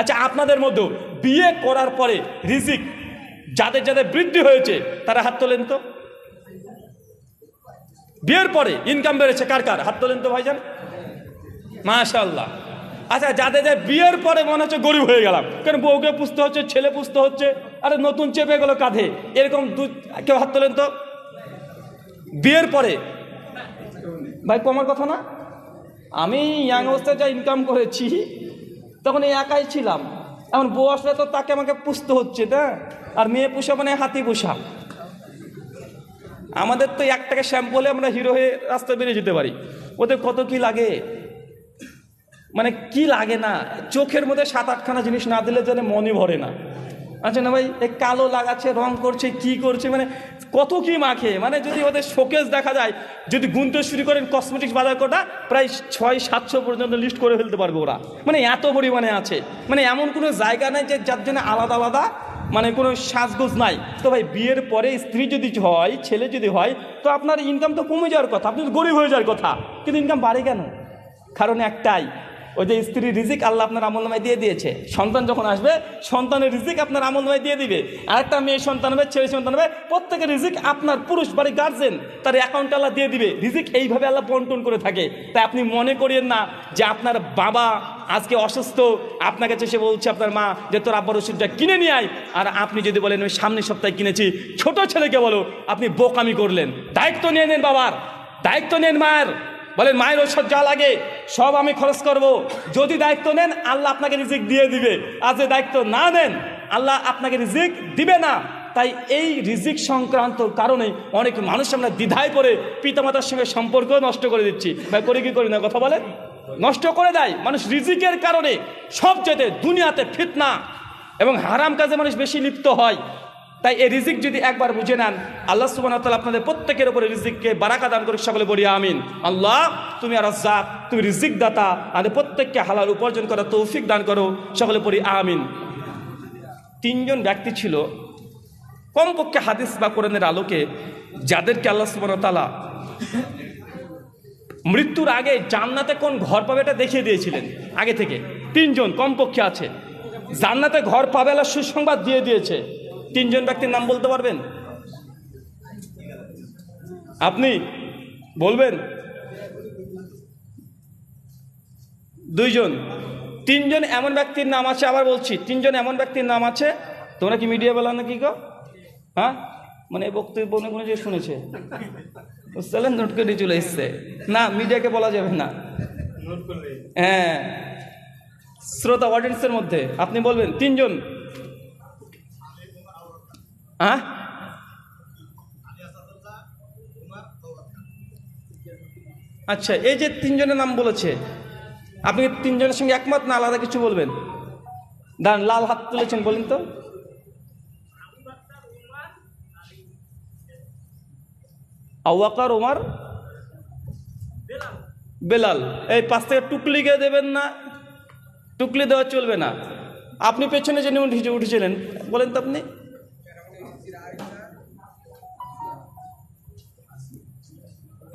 আচ্ছা আপনাদের মধ্যেও বিয়ে করার পরে রিজিক যাদের যাদের বৃদ্ধি হয়েছে, তারা হাত তোলেন তো? বিয়ের পরে ইনকাম বেড়েছে কার কার? হাত তোলেন তো ভাইজান? মাশাল্লাহ আচ্ছা যাদের যাদের বিয়ের পরে মনে হচ্ছে গরিব হয়ে গেলাম কারণ বউকে পুষতে হচ্ছে, ছেলে পুষতে হচ্ছে, আরে নতুন চেপে গেলো কাঁধে, এরকম দু কেউ হাত তোলেন তো? বিয়ের পরে, ভাই কমার কথা না? আমি ইয়াং অবস্থায় যা ইনকাম করেছি তখন একাই ছিলাম। এখন বউ আসলে তো তাকে আমাকে পুষতে হচ্ছে না আর মেয়ে পুষা মানে হাতি পুষা। আমাদের তো এক টাকা শ্যাম্পলে আমরা হিরো হয়ে রাস্তায় বেরিয়ে যেতে পারি। ওদের কত কি লাগে? মানে কি লাগে না? চোখের মধ্যে সাত আটখানা জিনিস না দিলে যেন মনে ভরে না। আচ্ছা না ভাই, এ কালো লাগাচ্ছে, রং করছে, কি করছে মানে কত কি মাখে? মানে যদি ওদের শোকেস দেখা যায়, যদি গুনতে শুরু করেন কসমেটিক্স বাজার কোটা, প্রায় ছয়, সাতশো পর্যন্ত লিস্ট করে ফেলতে পারবে ওরা। মানে এত পরিমাণে আছে। মানে এমন কোনো জায়গা নেই যে যার জন্য আলাদা আলাদা মানে কোনো সাজগোজ নাই। তো ভাই, বিয়ের পরে স্ত্রী যদি হয়, ছেলে যদি হয়, তো আপনার ইনকাম তো কমে যাওয়ার কথা, আপনি গরিব হয়ে যাওয়ার কথা। কিন্তু ইনকাম বাড়ে কেন? কারণ একটাই ওই যে স্ত্রী রিজিক আল্লাহ আপনার আমলনামায় দিয়ে দিয়েছে। সন্তান যখন আসবে, সন্তানের রিজিক আপনার আমল আমলনামায় দিয়ে দিবে। আরেকটা মেয়ে সন্তান হবে, ছেলে সন্তান হবে, প্রত্যেকের রিজিক আপনার পুরুষ বাড়ি গার্জেন তার অ্যাকাউন্ট আল্লাহ দিয়ে দিবে। রিজিক এইভাবে আল্লাহ বন্টন করে থাকে। তাই আপনি মনে করিয়েন না যে আপনার বাবা আজকে অসুস্থ, আপনার কাছে সে বলছে আপনার মা যে তোর আব্বার ওষুধটা কিনে নিয়ে আয়। আর আপনি যদি বলেন, ওই সামনের সপ্তাহে কিনেছি, ছোট ছেলেকে বলো, আপনি বোকামি করলেন। দায়িত্ব নিয়ে নেন বাবার। দায়িত্ব নেন মায়ের। বলেন, মায়ের ওষুধ যা লাগে, সব আমি খরচ করব। যদি দায়িত্ব নেন, আল্লাহ আপনাকে রিজিক দিয়ে দিবে। আর যে দায়িত্ব না নেন, আল্লাহ আপনাকে রিজিক দিবে না। তাই এই রিজিক সংক্রান্ত কারণে অনেক মানুষ আমরা দ্বিধায় পড়ে পিতামাতার সঙ্গে সম্পর্ক নষ্ট করে দিচ্ছি। ভাই, করি কি করি না, কথা বলে নষ্ট করে দেয়। মানুষ রিজিকের কারণে সবচেয়ে দুনিয়াতে ফিতনা এবং হারাম কাজে মানুষ বেশি লিপ্ত হয়। তাই এই রিজিক যদি একবার বুঝে নেন, আল্লাহ সুবাহ তাআলা আপনাদের প্রত্যেকের উপরে রিজিককে বারাকা দান করে সকলে বলি আমিন। আল্লাহ, তুমি আর রাজ্জাক তুমি রিজিক দাতা আমাদের প্রত্যেককে হালাল উপার্জন করা তৌফিক দান করো, সকলে পড়ি আমিন। তিনজন ব্যক্তি ছিল, কমপক্ষে হাদিস বা কোরআনের আলোকে, যাদেরকে আল্লাহ সুবাহ তালা মৃত্যুর আগে জান্নাতে কোন ঘর পাবে এটা দেখিয়ে দিয়েছিলেন, আগে থেকে। তিনজন কমপক্ষে আছে। জান্নাতে ঘর পাবে আল্লাহ সুসংবাদ দিয়ে দিয়েছে। তিনজন ব্যক্তির নাম বলতে পারবেন? আপনি বলবেন? দুইজন। তিনজন এমন ব্যক্তির নাম আছে আবার বলছি তিনজন এমন ব্যক্তির নাম আছে তোমরা কি মিডিয়া বলা নাকি গো? হ্যাঁ? মানে এই বক্তব্য মনে কোনো যে শুনেছে। বুঝতে নোট করে চলে এসছে। না মিডিয়াকে বলা যাবে না। হ্যাঁ। শ্রোতা অডিয়েন্সের মধ্যে আপনি বলবেন তিনজন। হ্যাঁ আচ্ছা এই যে তিনজনের নাম বলেছে, আপনি তিনজনের সঙ্গে একমত না আলাদা কিছু বলবেন? দাঁড়ান, লাল হাত তুলেছেন বলেন তো। আওয়াকার ওমার? বেলাল। এই পাশ থেকে টুকলি গিয়ে দেবেন না, টুকলি দেওয়া চলবে না। আপনি পেছনে উঠে উঠেছিলেন, বলেন তো আপনি।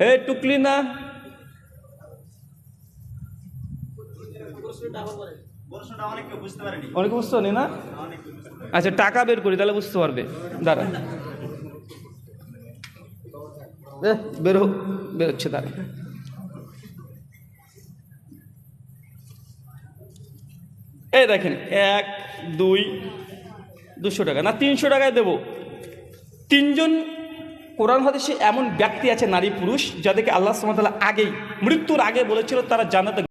এই টুকলি না। অনেকে বুঝতে পারি না? আচ্ছা টাকা বের করি তাহলে বুঝতে পারবে। দাঁড়া। এ, বের হোক বেরোচ্ছে দাঁড়া। এই দেখেন এক দুই দুশো টাকা। না তিনশো টাকায় দেবো। তিনজন কোরআন হাদিসে এমন ব্যক্তি আছে নারী পুরুষ যাদেরকে আল্লাহ সুমতাল্লাহ আগেই, মৃত্যুর আগে বলেছিল তারা জান্নাতে